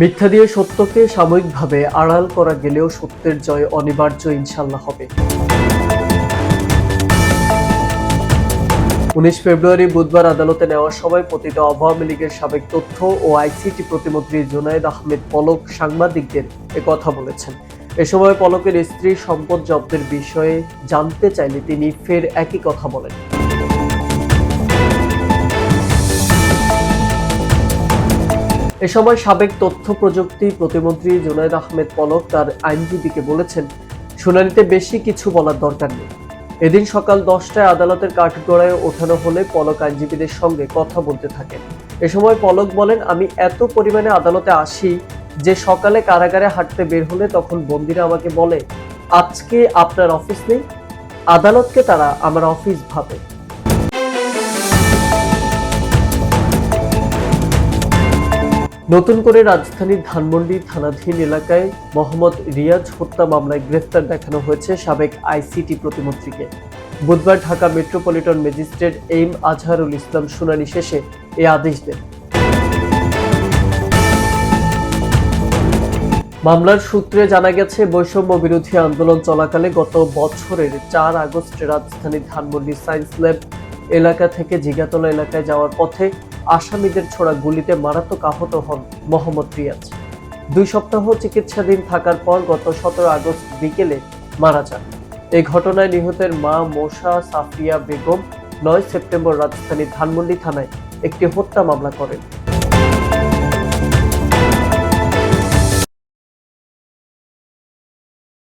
মিথ্যা দিয়ে সত্যকে সাময়িকভাবে আড়াল করা গেলেও সত্যের জয় অনিবার্য ইনশাল্লাহ হবে। উনিশ ফেব্রুয়ারি বুধবার আদালতে নেওয়ার সময় পতিত আওয়ামী লীগের সাবেক তথ্য ও আইসিটি প্রতিমন্ত্রী জুনায়েদ আহমেদ পলক সাংবাদিকদের কথা বলেছেন। এ সময় পলকের স্ত্রী সম্পদ জব্দের বিষয়ে জানতে চাইলে তিনি ফের একই কথা বলেন। এ সময় সাবেক তথ্য প্রযুক্তি প্রতিমন্ত্রী জুনায়দ আহমেদ পলক তার আইনজীবীকে বলেছেন, শুনানিতে বেশি কিছু বলার দরকার নেই। এদিন সকাল দশটায় আদালতের কাঠগড়ায় ওঠানো হলে পলক আইনজীবীদের সঙ্গে কথা বলতে থাকেন। এ সময় পলক বলেন, আমি এত পরিমাণে আদালতে আসি যে সকালে কারাগারে হাঁটতে বের হলে তখন বন্দিরা আমাকে বলে, আজকে আপনার অফিস নেই, আদালতকে তারা আমার অফিস ভাবে নতুন করে রাজধানীর ধানমন্ডি থানাধীন এলাকায় মোহাম্মদ রিয়াজ হত্যা মামলায় গ্রেফতার দেখানো হয়েছে সাবেক আইসিটি প্রতিমন্ত্রীকে। বুধবার Dhaka metropolitan magistrate M Azharul Islam শুনানি শেষে এ আদেশ দেন। মামলার সূত্রে জানা গেছে, বৈষম্য বিরোধী আন্দোলন চলাকালে গত বছরের চার আগস্ট রাজধানীর ধানমন্ডি সায়েন্স ল্যাব এলাকা থেকে জিগাতলা এলাকায় যাওয়ার পথে আসামিদের ছোড়া গুলিতে মারাত্মক আহত হন মোহাম্মদ রিয়াজ। দুই সপ্তাহ চিকিৎসাধীন থাকার পর গত সতেরো আগস্ট বিকেলে মারা যান। এই ঘটনায় নিহতের মা মোশা সাফিয়া বেগম নয় সেপ্টেম্বর রাজধানীর ধানমন্ডি থানায় একটি হত্যা মামলা করেন।